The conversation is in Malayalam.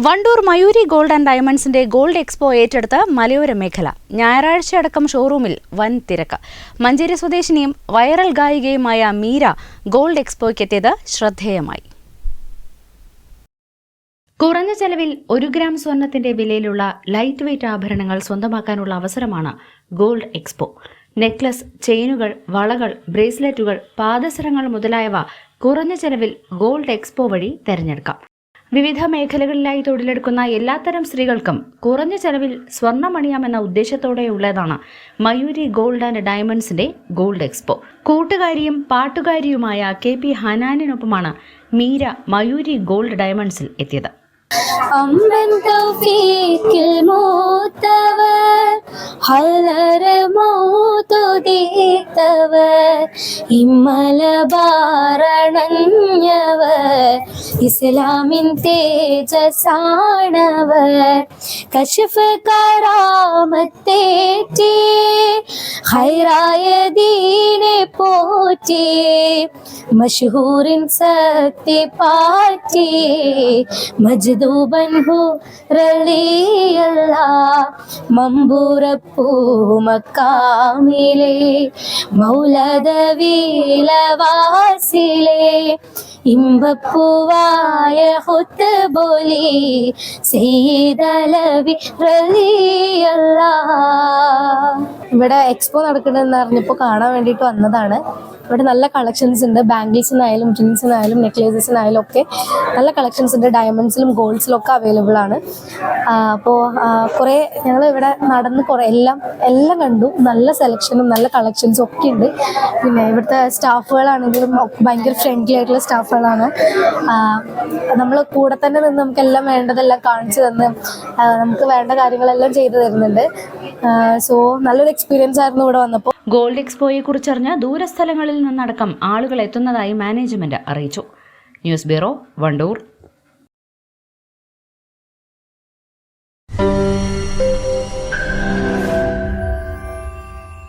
വണ്ടൂർ മയൂരി ഗോൾഡ് ആൻഡ് ഡയമണ്ട്സിന്റെ ഗോൾഡ് എക്സ്പോ ഏറ്റെടുത്ത മലയോര മേഖല. ഞായറാഴ്ച അടക്കം ഷോറൂമിൽ വൻ തിരക്ക്. മഞ്ചേരി സ്വദേശിനിയും വൈറൽ ഗായികയുമായ മീര ഗോൾഡ് എക്സ്പോയ്ക്കെത്തിയത് ശ്രദ്ധേയമായി. കുറഞ്ഞ ചെലവിൽ ഒരു ഗ്രാം സ്വർണത്തിന്റെ വിലയിലുള്ള ലൈറ്റ് വെയ്റ്റ് ആഭരണങ്ങൾ സ്വന്തമാക്കാനുള്ള അവസരമാണ് ഗോൾഡ് എക്സ്പോ. നെക്ലസ് ചെയിനുകൾ വളകൾ ബ്രേസ്ലെറ്റുകൾ പാദസരങ്ങൾ മുതലായവ കുറഞ്ഞ ചെലവിൽ ഗോൾഡ് എക്സ്പോ വഴി തിരഞ്ഞെടുക്കാം. വിവിധ മേഖലകളിലായി തൊഴിലെടുക്കുന്ന എല്ലാത്തരം സ്ത്രീകൾക്കും കുറഞ്ഞ ചെലവിൽ സ്വർണമണിയാമെന്ന ഉദ്ദേശത്തോടെയുള്ളതാണ് മയൂരി ഗോൾഡ് ആൻഡ് ഡയമണ്ട്സിന്റെ ഗോൾഡ് എക്സ്പോ. കൂട്ടുകാരിയും പാട്ടുകാരിയുമായ കെ പി ഹനാനിനൊപ്പമാണ് മീര മയൂരി ഗോൾഡ് ഡയമണ്ട്സിൽ എത്തിയത്. ഇമ്മല இஸ்லாமின் தேஜசானவர் கஷிஃப கராமத்தேற்றி ஹைராய தீனை போற்றி. மஷூரின் சக்தி பாற்றி. மஜ்தூபன் ஹோ ரலியல்லா மம்பூரப்பூ மக்காமிலே மௌலதவீலவாசிலே ഇമ്പപ്പൂവായ ഹുത്ത് ബോലി സെയ്തലവി റളിയല്ല ഇവിടെ എക്സ്പോ നടക്കണമെന്ന് അറിഞ്ഞപ്പോൾ കാണാൻ വേണ്ടിയിട്ട് വന്നതാണ്. ഇവിടെ നല്ല കളക്ഷൻസ് ഉണ്ട്. ബാംഗിൾസിനായാലും റിങ്സിനായാലും നെക്ലേസസിനായാലും ഒക്കെ നല്ല കളക്ഷൻസ് ഉണ്ട്. ഡയമണ്ട്സിലും ഗോൾഡ്സിലും ഒക്കെ അവൈലബിൾ ആണ്. അപ്പോൾ കുറേ ഞങ്ങൾ ഇവിടെ നടന്ന് കുറേ എല്ലാം എല്ലാം കണ്ടു. നല്ല സെലക്ഷനും നല്ല കളക്ഷൻസും ഒക്കെ ഉണ്ട്. പിന്നെ ഇവിടുത്തെ സ്റ്റാഫുകളാണെങ്കിലും ഭയങ്കര ഫ്രണ്ട്ലി ആയിട്ടുള്ള സ്റ്റാഫുകളാണ്. നമ്മൾ കൂടെ തന്നെ നിന്ന് നമുക്ക് എല്ലാം വേണ്ടതെല്ലാം കാണിച്ചു തന്ന് നമുക്ക് വേണ്ട കാര്യങ്ങളെല്ലാം ചെയ്തു തരുന്നുണ്ട്. സോ നല്ലൊരു എക്സ്പീരിയൻസ് ആയിരുന്നു ഇവിടെ വന്നപ്പോൾ ഗോൾഡ് എക്സ്പോയെ കുറിച്ചറിഞ്ഞ് ദൂരസ്ഥലങ്ങളിൽ നിന്നടക്കം ആളുകൾ എത്തുന്നതായി മാനേജ്മെന്റ് അറിയിച്ചു. News bureau Wandoor.